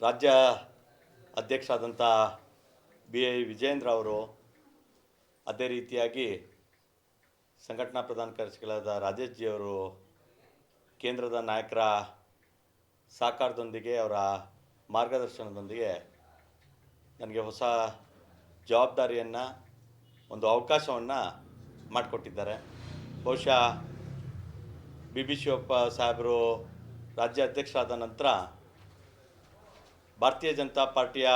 ರಾಜ್ಯ ಅಧ್ಯಕ್ಷರಾದಂಥ B I Vijendra ಅವರು ಅದೇ ರೀತಿಯಾಗಿ ಸಂಘಟನಾ ಪ್ರಧಾನ ಕಾರ್ಯದರ್ಶಿಗಳಾದ ರಾಜೇಶ್ ಜಿ ಅವರು ಕೇಂದ್ರದ ನಾಯಕರ ಸಹಕಾರದೊಂದಿಗೆ ಅವರ ಮಾರ್ಗದರ್ಶನದೊಂದಿಗೆ ನನಗೆ ಹೊಸ ಜವಾಬ್ದಾರಿಯನ್ನು, ಒಂದು ಅವಕಾಶವನ್ನು ಮಾಡಿಕೊಟ್ಟಿದ್ದಾರೆ. ಬಹುಶಃ ಬಿ ಬಿ ಶಿವಪ್ಪ ಸಾಹೇಬರು ರಾಜ್ಯ ಅಧ್ಯಕ್ಷರಾದ ನಂತರ ಭಾರತೀಯ ಜನತಾ ಪಾರ್ಟಿಯ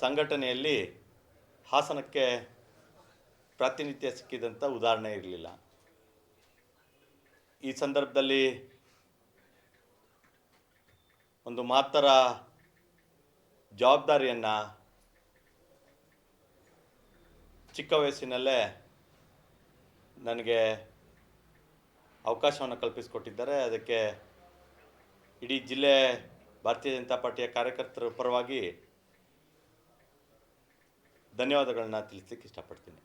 ಸಂಘಟನೆಯಲ್ಲಿ ಹಾಸನಕ್ಕೆ ಪ್ರಾತಿನಿಧ್ಯ ಸಿಕ್ಕಿದಂಥ ಉದಾಹರಣೆ ಇರಲಿಲ್ಲ. ಈ ಸಂದರ್ಭದಲ್ಲಿ ಒಂದು ಮಾತರ ಜವಾಬ್ದಾರಿಯನ್ನು ಚಿಕ್ಕ ವಯಸ್ಸಿನಲ್ಲೇ ನನಗೆ ಅವಕಾಶವನ್ನು ಕಲ್ಪಿಸಿಕೊಟ್ಟಿದ್ದಾರೆ. ಅದಕ್ಕೆ ಇಡೀ ಜಿಲ್ಲೆ ಭಾರತೀಯ ಜನತಾ ಪಾರ್ಟಿಯ ಕಾರ್ಯಕರ್ತರ ಪರವಾಗಿ ಧನ್ಯವಾದಗಳನ್ನ ತಿಳಿಸ್ಲಿಕ್ಕೆ ಇಷ್ಟಪಡ್ತೀನಿ.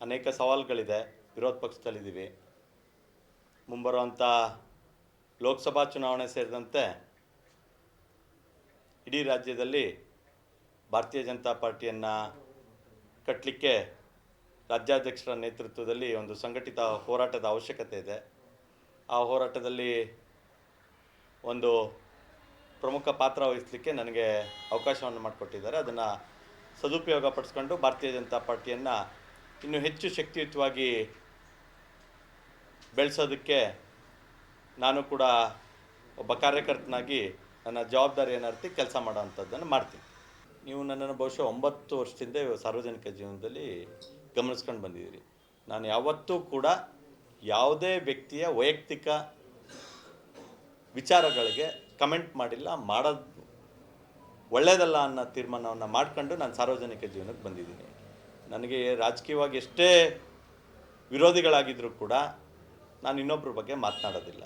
ಅನೇಕ ಸವಾಲುಗಳಿದೆ, ವಿರೋಧ ಪಕ್ಷದಲ್ಲಿದ್ದೀವಿ. ಮುಂಬರುವಂಥ ಲೋಕಸಭಾ ಚುನಾವಣೆ ಸೇರಿದಂತೆ ಇಡೀ ರಾಜ್ಯದಲ್ಲಿ ಭಾರತೀಯ ಜನತಾ ಪಾರ್ಟಿಯನ್ನು ಕಟ್ಟಲಿಕ್ಕೆ ರಾಜ್ಯಾಧ್ಯಕ್ಷರ ನೇತೃತ್ವದಲ್ಲಿ ಒಂದು ಸಂಘಟಿತ ಹೋರಾಟದ ಅವಶ್ಯಕತೆ ಇದೆ. ಆ ಹೋರಾಟದಲ್ಲಿ ಒಂದು ಪ್ರಮುಖ ಪಾತ್ರ ವಹಿಸಲಿಕ್ಕೆ ನನಗೆ ಅವಕಾಶವನ್ನು ಮಾಡಿಕೊಟ್ಟಿದ್ದಾರೆ. ಅದನ್ನು ಸದುಪಯೋಗ ಪಡಿಸ್ಕೊಂಡು ಭಾರತೀಯ ಜನತಾ ಪಾರ್ಟಿಯನ್ನು ಇನ್ನೂ ಹೆಚ್ಚು ಶಕ್ತಿಯುತವಾಗಿ ಬೆಳೆಸೋದಕ್ಕೆ ನಾನು ಕೂಡ ಒಬ್ಬ ಕಾರ್ಯಕರ್ತನಾಗಿ ನನ್ನ ಜವಾಬ್ದಾರಿ ಏನಾರ್ತಿ ಕೆಲಸ ಮಾಡೋವಂಥದ್ದನ್ನು ಮಾಡ್ತೀನಿ. ನೀವು ನನ್ನನ್ನು ಬಹುಶಃ ಒಂಬತ್ತು ವರ್ಷದಿಂದ ಸಾರ್ವಜನಿಕ ಜೀವನದಲ್ಲಿ ಗಮನಿಸ್ಕೊಂಡು ಬಂದಿದ್ದೀರಿ. ನಾನು ಯಾವತ್ತೂ ಕೂಡ ಯಾವುದೇ ವ್ಯಕ್ತಿಯ ವೈಯಕ್ತಿಕ ವಿಚಾರಗಳಿಗೆ ಕಮೆಂಟ್ ಮಾಡಿಲ್ಲ, ಮಾಡೋದು ಒಳ್ಳೆಯದಲ್ಲ ಅನ್ನೋ ತೀರ್ಮಾನವನ್ನು ಮಾಡ್ಕೊಂಡು ನಾನು ಸಾರ್ವಜನಿಕ ಜೀವನಕ್ಕೆ ಬಂದಿದ್ದೀನಿ. ನನಗೆ ರಾಜಕೀಯವಾಗಿ ಎಷ್ಟೇ ವಿರೋಧಿಗಳಾಗಿದ್ದರೂ ಕೂಡ ನಾನು ಇನ್ನೊಬ್ಬರ ಬಗ್ಗೆ ಮಾತನಾಡೋದಿಲ್ಲ.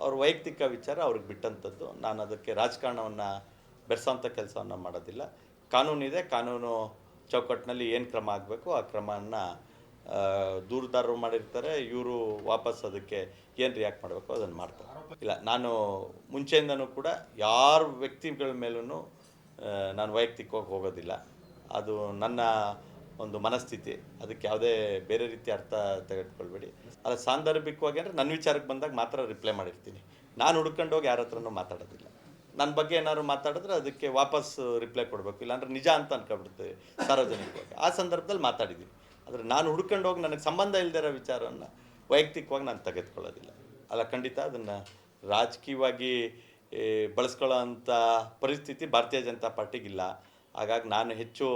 ಅವ್ರ ವೈಯಕ್ತಿಕ ವಿಚಾರ ಅವ್ರಿಗೆ ಬಿಟ್ಟಂಥದ್ದು. ನಾನು ಅದಕ್ಕೆ ರಾಜಕಾರಣವನ್ನು ಬೆರೆಸೋಂಥ ಕೆಲಸವನ್ನು ಮಾಡೋದಿಲ್ಲ. ಕಾನೂನಿದೆ, ಕಾನೂನು ಚೌಕಟ್ಟಿನಲ್ಲಿ ಏನು ಕ್ರಮ ಆಗಬೇಕು, ಆ ಕ್ರಮವನ್ನು ದೂರದಾರರು ಮಾಡಿರ್ತಾರೆ, ಇವರು ವಾಪಸ್ ಅದಕ್ಕೆ ಏನು ರಿಯಾಕ್ಟ್ ಮಾಡಬೇಕು ಅದನ್ನು ಮಾಡ್ತಾರೆ. ಇಲ್ಲ, ನಾನು ಮುಂಚೆಯಿಂದನೂ ಕೂಡ ಯಾರ ವ್ಯಕ್ತಿಗಳ ಮೇಲೂ ನಾನು ವೈಯಕ್ತಿಕವಾಗಿ ಹೋಗೋದಿಲ್ಲ. ಅದು ನನ್ನ ಒಂದು ಮನಸ್ಥಿತಿ. ಅದಕ್ಕೆ ಯಾವುದೇ ಬೇರೆ ರೀತಿ ಅರ್ಥ ತೆಗೆದುಕೊಳ್ಬೇಡಿ. ಅದು ಸಾಂದರ್ಭಿಕವಾಗಿ ಅಂದರೆ ನನ್ನ ವಿಚಾರಕ್ಕೆ ಬಂದಾಗ ಮಾತ್ರ ರಿಪ್ಲೈ ಮಾಡಿರ್ತೀನಿ. ನಾನು ಹುಡ್ಕೊಂಡು ಹೋಗಿ ಯಾರ ಹತ್ರನೂ ಮಾತಾಡೋದಿಲ್ಲ. ನನ್ನ ಬಗ್ಗೆ ಏನಾದ್ರು ಮಾತಾಡಿದ್ರೆ ಅದಕ್ಕೆ ವಾಪಸ್ ರಿಪ್ಲೈ ಕೊಡಬೇಕು. ಇಲ್ಲಾಂದ್ರೆ ನಿಜ ಅಂತ ಅನ್ಕೊಬಿಡ್ತೇವೆ ಸಾರ್ವಜನಿಕವಾಗಿ. ಆ ಸಂದರ್ಭದಲ್ಲಿ ಮಾತಾಡಿದ್ದೀನಿ. ಆದರೆ ನಾನು ಹುಡ್ಕೊಂಡು ಹೋಗಿ ನನಗೆ ಸಂಬಂಧ ಇಲ್ಲದಿರೋ ವಿಚಾರವನ್ನು ವೈಯಕ್ತಿಕವಾಗಿ ನಾನು ತೆಗೆದುಕೊಳ್ಳೋದಿಲ್ಲ. ಅಲ್ಲ, ಖಂಡಿತ ಅದನ್ನು ರಾಜಕೀಯವಾಗಿ ಬಳಸ್ಕೊಳ್ಳೋ ಅಂಥ ಪರಿಸ್ಥಿತಿ ಭಾರತೀಯ ಜನತಾ ಪಾರ್ಟಿಗಿಲ್ಲ. ಹಾಗಾಗಿ ನಾನು ಹೆಚ್ಚು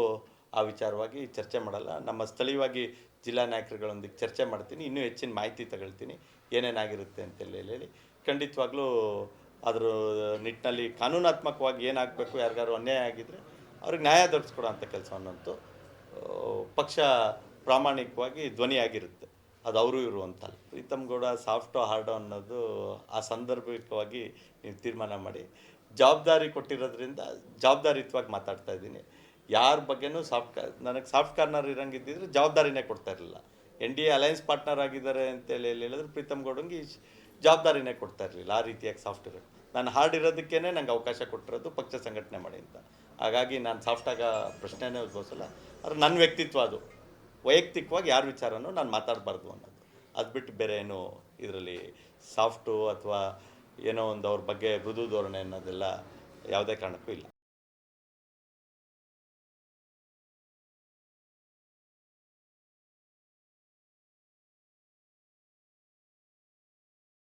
ಆ ವಿಚಾರವಾಗಿ ಚರ್ಚೆ ಮಾಡಲ್ಲ. ನಮ್ಮ ಸ್ಥಳೀಯವಾಗಿ ಜಿಲ್ಲಾ ನಾಯಕರುಗಳೊಂದಿಗೆ ಚರ್ಚೆ ಮಾಡ್ತೀನಿ. ಇನ್ನೂ ಹೆಚ್ಚಿನ ಮಾಹಿತಿ ತಗೊಳ್ತೀನಿ. ಏನೇನಾಗಿರುತ್ತೆ ಅಂತೇಳಿ ಹೇಳಿ ಖಂಡಿತವಾಗ್ಲೂ ಅದ್ರ ನಿಟ್ಟಿನಲ್ಲಿ ಕಾನೂನಾತ್ಮಕವಾಗಿ ಏನಾಗಬೇಕು ಯಾರಿಗಾರು ಅನ್ಯಾಯ ಆಗಿದ್ದರೆ ಅವ್ರಿಗೆ ನ್ಯಾಯ ದೊರಕಿಸ್ಕೊಡೋ ಅಂಥ ಕೆಲಸವನ್ನಂತೂ ಪಕ್ಷ ಪ್ರಾಮಾಣಿಕವಾಗಿ ಧ್ವನಿಯಾಗಿರುತ್ತೆ. ಅದು ಅವರು ಇವರು ಪ್ರೀತಮ್ ಗೌಡ, ಸಾಫ್ಟ್ ಹಾರ್ಡು ಅನ್ನೋದು ಆ ಸಂದರ್ಭಿಕವಾಗಿ ನೀವು ತೀರ್ಮಾನ ಮಾಡಿ. ಜವಾಬ್ದಾರಿ ಕೊಟ್ಟಿರೋದ್ರಿಂದ ಜವಾಬ್ದಾರಿಯುತವಾಗಿ ಮಾತಾಡ್ತಾ ಇದ್ದೀನಿ. ಯಾರ ಬಗ್ಗೆನೂ ಸಾಫ್ಟ್ ನನಗೆ ಸಾಫ್ಟ್ ಕಾರ್ನರ್ ಇರಂಗಿದ್ದಿದ್ರೆ ಜವಾಬ್ದಾರಿನೇ ಕೊಡ್ತಾ ಇರಲಿಲ್ಲ. N D A alliance partner ಆಗಿದ್ದಾರೆ ಅಂತೇಳಿ ಹೇಳಿದ್ರೆ ಪ್ರೀತಮ್ ಗೌಡಂಗೆ ಜವಾಬ್ದಾರಿನೇ ಕೊಡ್ತಾ ಇರಲಿಲ್ಲ. ಆ ರೀತಿಯಾಗಿ ಸಾಫ್ಟ್ ಇರೋದು. ನಾನು ಹಾರ್ಡ್ ಇರೋದಕ್ಕೇ ನಂಗೆ ಅವಕಾಶ ಕೊಟ್ಟಿರೋದು ಪಕ್ಷ ಸಂಘಟನೆ ಮಾಡಿ ಅಂತ. ಹಾಗಾಗಿ ನಾನು ಸಾಫ್ಟಾಗ ಪ್ರಶ್ನೆನೇ ಉದ್ಭವಿಸಲ್ಲ. ಆದರೆ ನನ್ನ ವ್ಯಕ್ತಿತ್ವ ಅದು. ವೈಯಕ್ತಿಕವಾಗಿ ಯಾರ ವಿಚಾರನೂ ನಾನು ಮಾತಾಡಬಾರ್ದು ಅನ್ನೋದು. ಅದು ಬಿಟ್ಟು ಬೇರೆ ಏನು ಇದರಲ್ಲಿ ಸಾಫ್ಟು ಅಥವಾ ಏನೋ ಒಂದು ಅವ್ರ ಬಗ್ಗೆ ಮೃದು ಧೋರಣೆ ಅನ್ನೋದೆಲ್ಲ ಯಾವುದೇ ಕಾರಣಕ್ಕೂ ಇಲ್ಲ.